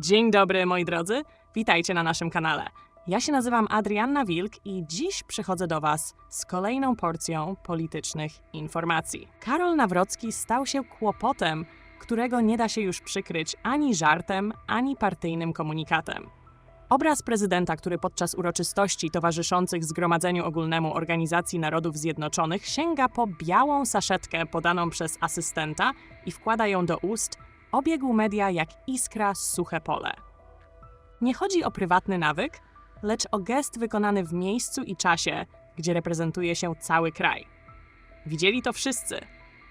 Dzień dobry, moi drodzy. Witajcie na naszym kanale. Ja się nazywam Adrianna Wilk i dziś przychodzę do Was z kolejną porcją politycznych informacji. Karol Nawrocki stał się kłopotem, którego nie da się już przykryć ani żartem, ani partyjnym komunikatem. Obraz prezydenta, który podczas uroczystości towarzyszących Zgromadzeniu Ogólnemu Organizacji Narodów Zjednoczonych sięga po białą saszetkę podaną przez asystenta i wkłada ją do ust, obiegł media jak iskra z suche pole. Nie chodzi o prywatny nawyk, lecz o gest wykonany w miejscu i czasie, gdzie reprezentuje się cały kraj. Widzieli to wszyscy.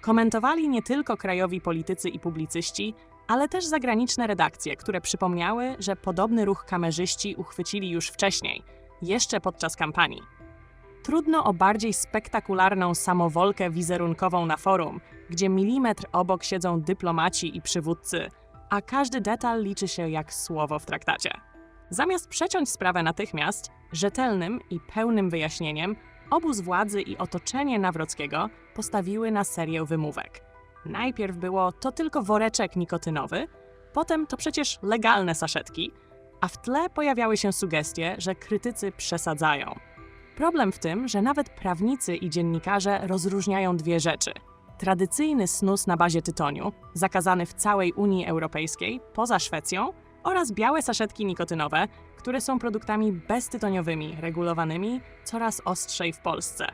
Komentowali nie tylko krajowi politycy i publicyści, ale też zagraniczne redakcje, które przypomniały, że podobny ruch kamerzyści uchwycili już wcześniej, jeszcze podczas kampanii. Trudno o bardziej spektakularną samowolkę wizerunkową na forum, gdzie milimetr obok siedzą dyplomaci i przywódcy, a każdy detal liczy się jak słowo w traktacie. Zamiast przeciąć sprawę natychmiast, rzetelnym i pełnym wyjaśnieniem, obóz władzy i otoczenie Nawrockiego postawiły na serię wymówek. Najpierw było to tylko woreczek nikotynowy, potem to przecież legalne saszetki, a w tle pojawiały się sugestie, że krytycy przesadzają. Problem w tym, że nawet prawnicy i dziennikarze rozróżniają dwie rzeczy. Tradycyjny snus na bazie tytoniu, zakazany w całej Unii Europejskiej, poza Szwecją, oraz białe saszetki nikotynowe, które są produktami beztytoniowymi, regulowanymi coraz ostrzej w Polsce.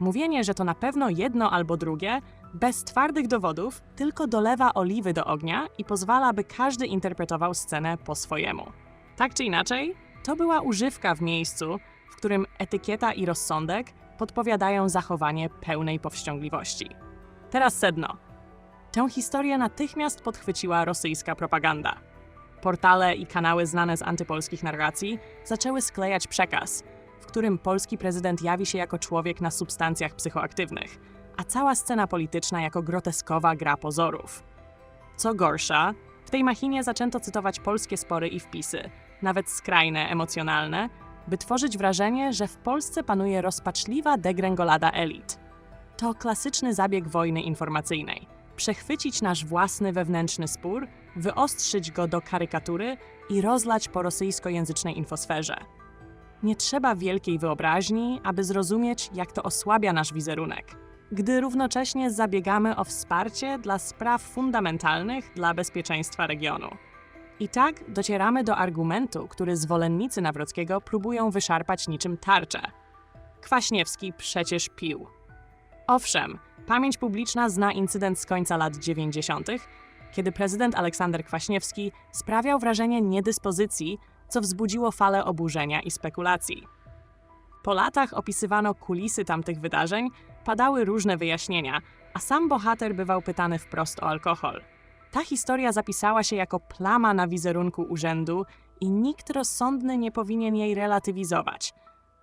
Mówienie, że to na pewno jedno albo drugie, bez twardych dowodów, tylko dolewa oliwy do ognia i pozwala, by każdy interpretował scenę po swojemu. Tak czy inaczej, to była używka w miejscu, w którym etykieta i rozsądek podpowiadają zachowanie pełnej powściągliwości. Teraz sedno. Tę historię natychmiast podchwyciła rosyjska propaganda. Portale i kanały znane z antypolskich narracji zaczęły sklejać przekaz, w którym polski prezydent jawi się jako człowiek na substancjach psychoaktywnych, a cała scena polityczna jako groteskowa gra pozorów. Co gorsza, w tej machinie zaczęto cytować polskie spory i wpisy, nawet skrajne, emocjonalne, by tworzyć wrażenie, że w Polsce panuje rozpaczliwa degrengolada elit. To klasyczny zabieg wojny informacyjnej. Przechwycić nasz własny wewnętrzny spór, wyostrzyć go do karykatury i rozlać po rosyjskojęzycznej infosferze. Nie trzeba wielkiej wyobraźni, aby zrozumieć, jak to osłabia nasz wizerunek, gdy równocześnie zabiegamy o wsparcie dla spraw fundamentalnych dla bezpieczeństwa regionu. I tak docieramy do argumentu, który zwolennicy Nawrockiego próbują wyszarpać niczym tarczę. Kwaśniewski przecież pił. Owszem, pamięć publiczna zna incydent z końca lat 90., kiedy prezydent Aleksander Kwaśniewski sprawiał wrażenie niedyspozycji, co wzbudziło falę oburzenia i spekulacji. Po latach opisywano kulisy tamtych wydarzeń, padały różne wyjaśnienia, a sam bohater bywał pytany wprost o alkohol. Ta historia zapisała się jako plama na wizerunku urzędu i nikt rozsądny nie powinien jej relatywizować.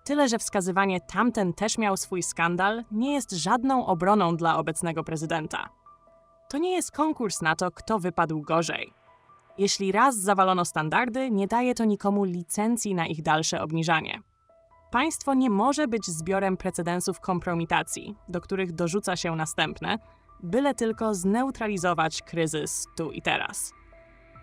Tyle, że wskazywanie tamten też miał swój skandal, nie jest żadną obroną dla obecnego prezydenta. To nie jest konkurs na to, kto wypadł gorzej. Jeśli raz zawalono standardy, nie daje to nikomu licencji na ich dalsze obniżanie. Państwo nie może być zbiorem precedensów kompromitacji, do których dorzuca się następne, byle tylko zneutralizować kryzys tu i teraz.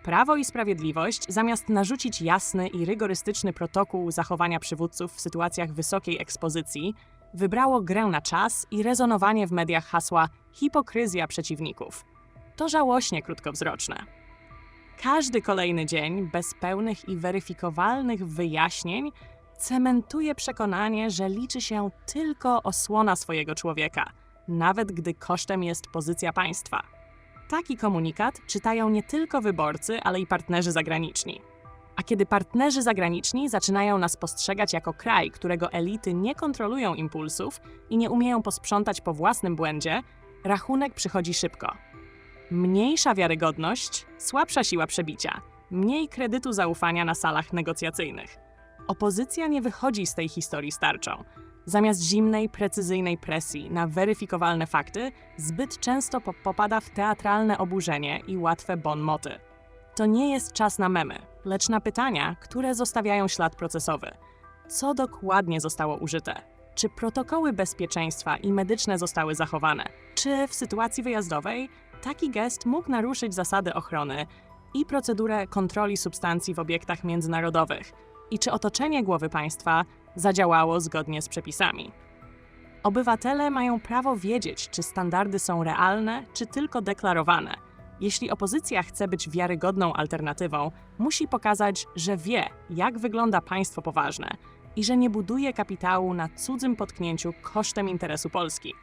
Prawo i Sprawiedliwość, zamiast narzucić jasny i rygorystyczny protokół zachowania przywódców w sytuacjach wysokiej ekspozycji, wybrało grę na czas i rezonowanie w mediach hasła hipokryzja przeciwników. To żałośnie krótkowzroczne. Każdy kolejny dzień bez pełnych i weryfikowalnych wyjaśnień cementuje przekonanie, że liczy się tylko osłona swojego człowieka, nawet gdy kosztem jest pozycja państwa. Taki komunikat czytają nie tylko wyborcy, ale i partnerzy zagraniczni. A kiedy partnerzy zagraniczni zaczynają nas postrzegać jako kraj, którego elity nie kontrolują impulsów i nie umieją posprzątać po własnym błędzie, rachunek przychodzi szybko. Mniejsza wiarygodność, słabsza siła przebicia, mniej kredytu zaufania na salach negocjacyjnych. Opozycja nie wychodzi z tej historii starczą. Zamiast zimnej, precyzyjnej presji na weryfikowalne fakty, zbyt często po popada w teatralne oburzenie i łatwe bon moty. To nie jest czas na memy, lecz na pytania, które zostawiają ślad procesowy. Co dokładnie zostało użyte? Czy protokoły bezpieczeństwa i medyczne zostały zachowane? Czy w sytuacji wyjazdowej taki gest mógł naruszyć zasady ochrony i procedurę kontroli substancji w obiektach międzynarodowych i czy otoczenie głowy państwa zadziałało zgodnie z przepisami. Obywatele mają prawo wiedzieć, czy standardy są realne, czy tylko deklarowane. Jeśli opozycja chce być wiarygodną alternatywą, musi pokazać, że wie, jak wygląda państwo poważne i że nie buduje kapitału na cudzym potknięciu kosztem interesu Polski.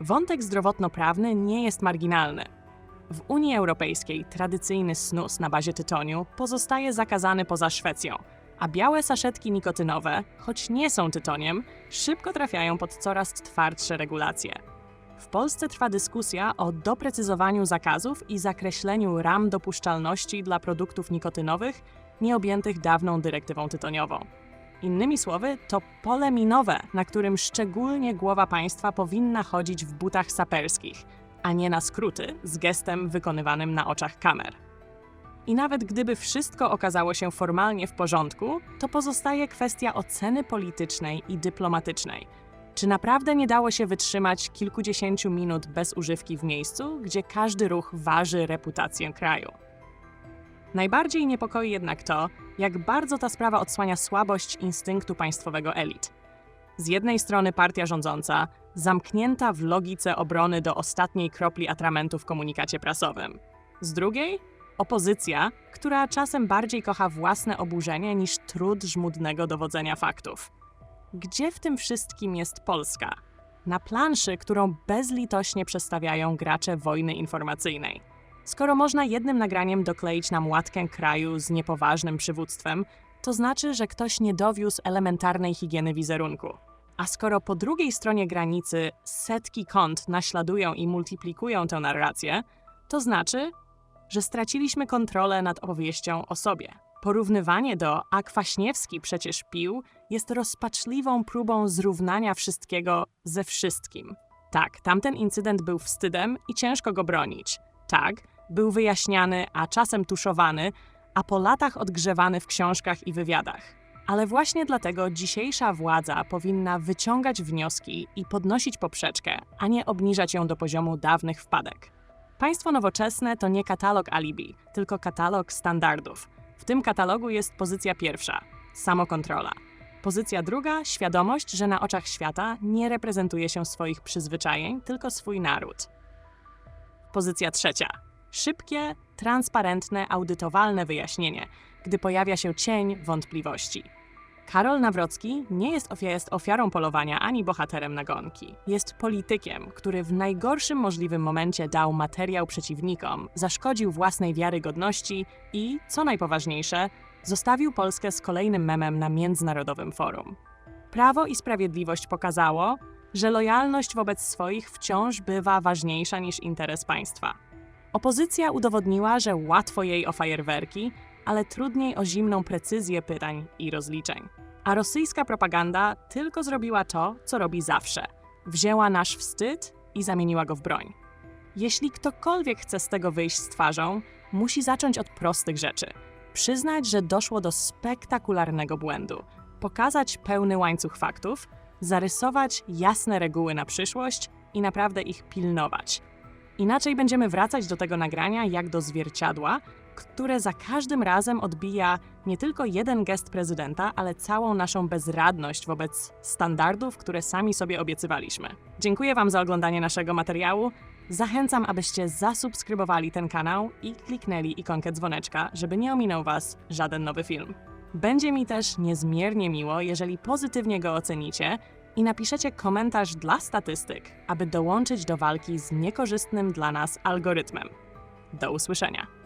Wątek zdrowotno-prawny nie jest marginalny. W Unii Europejskiej tradycyjny snus na bazie tytoniu pozostaje zakazany poza Szwecją, a białe saszetki nikotynowe, choć nie są tytoniem, szybko trafiają pod coraz twardsze regulacje. W Polsce trwa dyskusja o doprecyzowaniu zakazów i zakreśleniu ram dopuszczalności dla produktów nikotynowych nieobjętych dawną dyrektywą tytoniową. Innymi słowy, to pole minowe, na którym szczególnie głowa państwa powinna chodzić w butach saperskich, a nie na skróty z gestem wykonywanym na oczach kamer. I nawet gdyby wszystko okazało się formalnie w porządku, to pozostaje kwestia oceny politycznej i dyplomatycznej. Czy naprawdę nie dało się wytrzymać kilkudziesięciu minut bez używki w miejscu, gdzie każdy ruch waży reputację kraju? Najbardziej niepokoi jednak to, jak bardzo ta sprawa odsłania słabość instynktu państwowego elit. Z jednej strony partia rządząca, zamknięta w logice obrony do ostatniej kropli atramentu w komunikacie prasowym. Z drugiej opozycja, która czasem bardziej kocha własne oburzenie niż trud żmudnego dowodzenia faktów. Gdzie w tym wszystkim jest Polska? Na planszy, którą bezlitośnie przestawiają gracze wojny informacyjnej. Skoro można jednym nagraniem dokleić nam łatkę kraju z niepoważnym przywództwem, to znaczy, że ktoś nie dowiózł elementarnej higieny wizerunku. A skoro po drugiej stronie granicy setki kont naśladują i multiplikują tę narrację, to znaczy, że straciliśmy kontrolę nad opowieścią o sobie. Porównywanie do a Kwaśniewski przecież pił jest rozpaczliwą próbą zrównania wszystkiego ze wszystkim. Tak, tamten incydent był wstydem i ciężko go bronić. Tak, był wyjaśniany, a czasem tuszowany, a po latach odgrzewany w książkach i wywiadach. Ale właśnie dlatego dzisiejsza władza powinna wyciągać wnioski i podnosić poprzeczkę, a nie obniżać ją do poziomu dawnych wpadek. Państwo nowoczesne to nie katalog alibi, tylko katalog standardów. W tym katalogu jest pozycja pierwsza samokontrola. Pozycja druga świadomość, że na oczach świata nie reprezentuje się swoich przyzwyczajeń, tylko swój naród. Pozycja trzecia szybkie, transparentne, audytowalne wyjaśnienie, gdy pojawia się cień wątpliwości. Karol Nawrocki nie jest, jest ofiarą polowania ani bohaterem nagonki. Jest politykiem, który w najgorszym możliwym momencie dał materiał przeciwnikom, zaszkodził własnej wiarygodności i, co najpoważniejsze, zostawił Polskę z kolejnym memem na międzynarodowym forum. Prawo i Sprawiedliwość pokazało, że lojalność wobec swoich wciąż bywa ważniejsza niż interes państwa. Opozycja udowodniła, że łatwo jej o fajerwerki, ale trudniej o zimną precyzję pytań i rozliczeń. A rosyjska propaganda tylko zrobiła to, co robi zawsze. Wzięła nasz wstyd i zamieniła go w broń. Jeśli ktokolwiek chce z tego wyjść z twarzą, musi zacząć od prostych rzeczy. Przyznać, że doszło do spektakularnego błędu, pokazać pełny łańcuch faktów, zarysować jasne reguły na przyszłość i naprawdę ich pilnować. Inaczej będziemy wracać do tego nagrania jak do zwierciadła, które za każdym razem odbija nie tylko jeden gest prezydenta, ale całą naszą bezradność wobec standardów, które sami sobie obiecywaliśmy. Dziękuję Wam za oglądanie naszego materiału. Zachęcam, abyście zasubskrybowali ten kanał i kliknęli ikonkę dzwoneczka, żeby nie ominął Was żaden nowy film. Będzie mi też niezmiernie miło, jeżeli pozytywnie go ocenicie i napiszecie komentarz dla statystyk, aby dołączyć do walki z niekorzystnym dla nas algorytmem. Do usłyszenia.